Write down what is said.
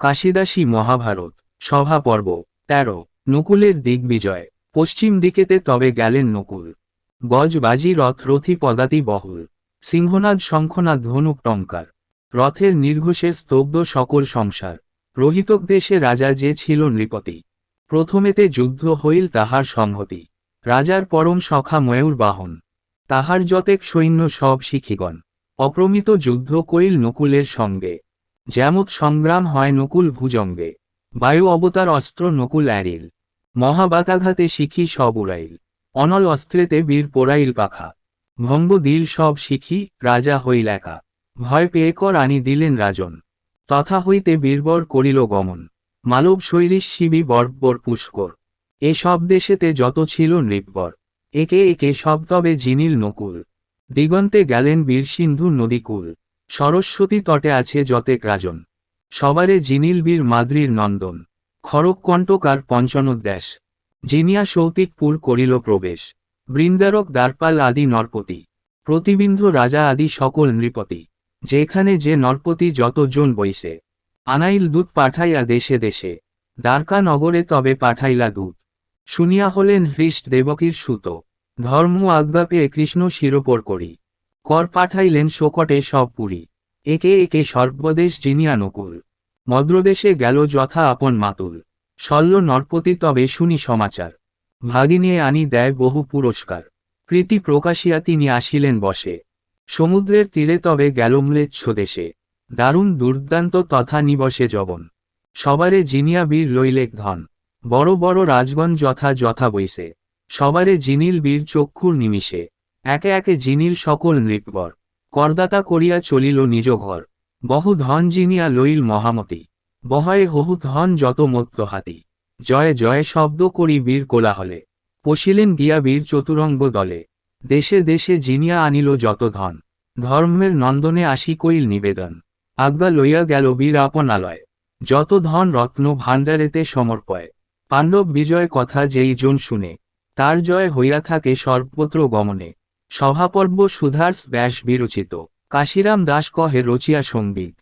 কাশিদাসী মহাভারত, সভা পর্ব, তেরো, নকুলের দিগ্বিজয় পশ্চিম দিকেতে তবে গেলেন নকুল। গজবাজি রথ রথি পদাতি বহল, সিংহনাদ শঙ্খনাদ ধনুক টঙ্কার, রথের নির্ঘোষে স্তব্ধ সকল সংসার, রোহিতক দেশে রাজা যে ছিল নৃপতি। প্রথমেতে যুদ্ধ হইল তাহার সংহতি, রাজার পরম সখা ময়ূর বাহন, তাহার যতেক সৈন্য সব শিখিগণ, অপ্রমিত যুদ্ধ কইল নকুলের সঙ্গে। যেমত সংগ্রাম হয় নকুল ভুজঙ্গে, বায়ু অবতার অস্ত্র নকুল অ্যারিল, মহাবাতাঘাতে শিখি সব উড়াইল, অনল অস্ত্রেতে বীর পোড়াইল পাখা, ভঙ্গ দিল সব শিখি, রাজা হইল একা, ভয় পেয়ে কর আনি দিলেন রাজন, তথা হইতে বীরবর করিল গমন, মালব শৈলীশ শিবি বর্বর পুষ্কর, এ সব দেশেতে যত ছিল নৃপবর, একে একে সব তবে জিনিল নকুল, দিগন্তে গেলেন বীর সিন্ধু নদীকুল সরস্বতী তটে আছে যতেক রাজন। সবারে জিনিল বীর মাদ্রির নন্দন। খড়ক কণ্টকার পঞ্চনোদ্যাস জিনিয়া সৌতিকপুর করিল প্রবেশ। বৃন্দারক দ্বারপাল আদি নরপতি। প্রতিবিন্ধ রাজা আদি সকল নৃপতি। যেখানে যে নরপতি যতজন বইসে আনাইল দূত পাঠাইয়া দেশে দেশে। দ্বারকা নগরে তবে পাঠাইলা দূত। শুনিয়া হলেন হৃষ্ট দেবকীর সুত। ধর্ম আজ্ঞা পেয়ে কৃষ্ণ শিরোপর করি। কর পাঠাইলেন শোকটে সব পুরী। একে একে সর্বদেশ জিনিয়া নকুল। মদ্রদেশে গেল যথা আপন মাতুল। শল্য নরপতি তবে শুনি সমাচার। ভাগিনিয়ে আনি দেয় বহু পুরস্কার। প্রীতি প্রকাশিয়া তিনি আসিলেন বসে। সমুদ্রের তীরে তবে গেল ম্লেচ্ছ দেশে। দারুণ দুর্দান্ত তথা নিবসে জবন সবারে জিনিয়া বীর লইলেক ধন। বড় বড় রাজগণ যথা যথা বইসে সবারে জিনিল বীর চক্ষুর নিমিষে। একে একে জিনিল সকল নৃপবর করদাতা করিয়া চলিল নিজ ঘর। বহু ধন জিনিয়া লইল মহামতি। বহয়ে হহু ধন যত মত্ত হাতি। জয় জয় শব্দ করি বীর কোলাহলে। পশিলেন গিয়া বীর চতুরঙ্গ দলে। দেশে দেশে জিনিয়া আনিল যত ধন। ধর্মের নন্দনে আসি কইল নিবেদন। আজ্ঞা লইয়া গেল বীর আপনালয়। যত ধন রত্ন ভাণ্ডারেতে সমর্পয়। পাণ্ডব বিজয় কথা যেই জন শুনে, তার জয় হইয়া থাকে সর্বত্র গমনে। সভাপর্ব সুধার্স ব্যাস বিরচিত। কাশিরাম দাস কহে রচিয়া সংগীত।